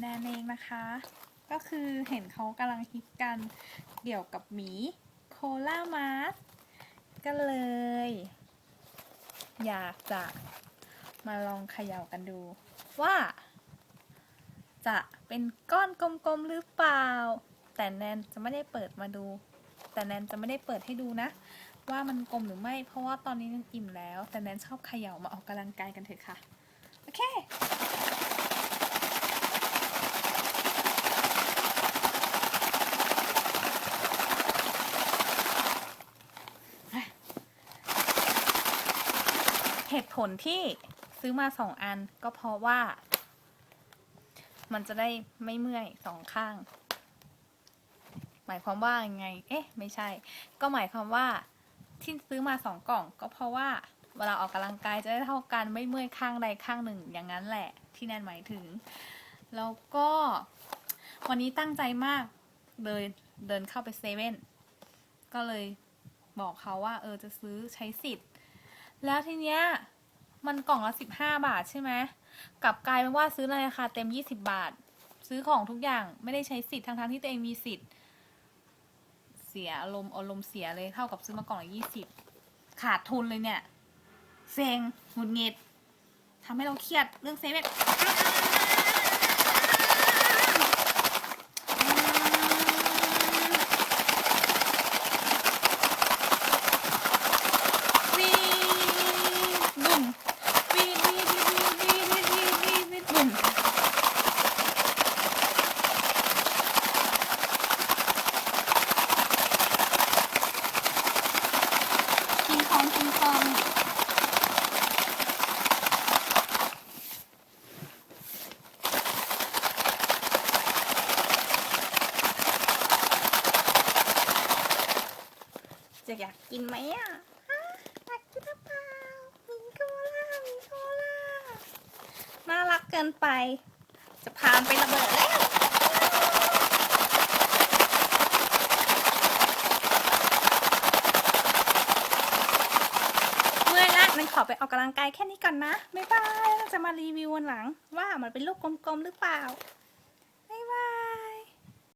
แนนเองนะคะ ก็คือเห็นเขากำลังฮิตกันเกี่ยวกับหมีโคล่ามาสก็เลย อยากจะมาลองเขย่ากันดู ว่า จะเป็นก้อนกลมๆหรือเปล่า แต่แนนจะไม่ได้เปิดมาดู แต่แนนจะไม่ได้เปิดให้ดูนะ ว่ามันกลมหรือไม่ เพราะว่าตอนนี้แนนอิ่มแล้ว แต่แนนชอบเขย่ามาออกกำลังกายกันเถอะค่ะ โอเค เหตุผลที่ซื้อมาสองอันก็เพราะว่า มันจะได้ไม่เมื่อยสองข้าง หมายความว่ายังไง เอ๊ะ ไม่ใช่ ก็หมายความว่าที่ซื้อมาสองกล่อง ก็เพราะว่าเวลาออกกำลังกายจะได้เท่ากันไม่เมื่อยข้างใดข้างหนึ่งอย่างนั้นแหละ ที่แนนหมายถึง แล้วก็วันนี้ตั้งใจมากเลยเดินเข้าไปเซเว่นก็เลยบอกเขาว่า เออจะซื้อใช้สิทธิ์ แล้วทีเนี้ยมันกล่องละสิบห้าบาทใช่ไหมกลับกลายเป็นว่าซื้อในราคาเต็มยี่สิบาท ซื้อของทุกอย่างไม่ได้ใช้สิทธิ์ทั้งๆที่ตัวเองมีสิทธิ์ เสียอารมณ์อารมณ์เสียเลยเท่ากับซื้อมากล่องละยี่สิบขาดทุนเลยเนี่ยเซ็งหงุดหงิดทำให้เราเครียดเรื่องเซเว่น กินของจะอยากกินไหมอะอยากกินหรือเปล่ามีโคล่ามีโคล่าน่ารักเกินไป จะพานไประเบิดแล้ว มันขอไปออกกำลังกายแค่นี้ก่อนนะบ๊ายบายจะมารีวิววันหลัง ว่ามันเป็นลูกกลมๆหรือเปล่าบ๊ายบาย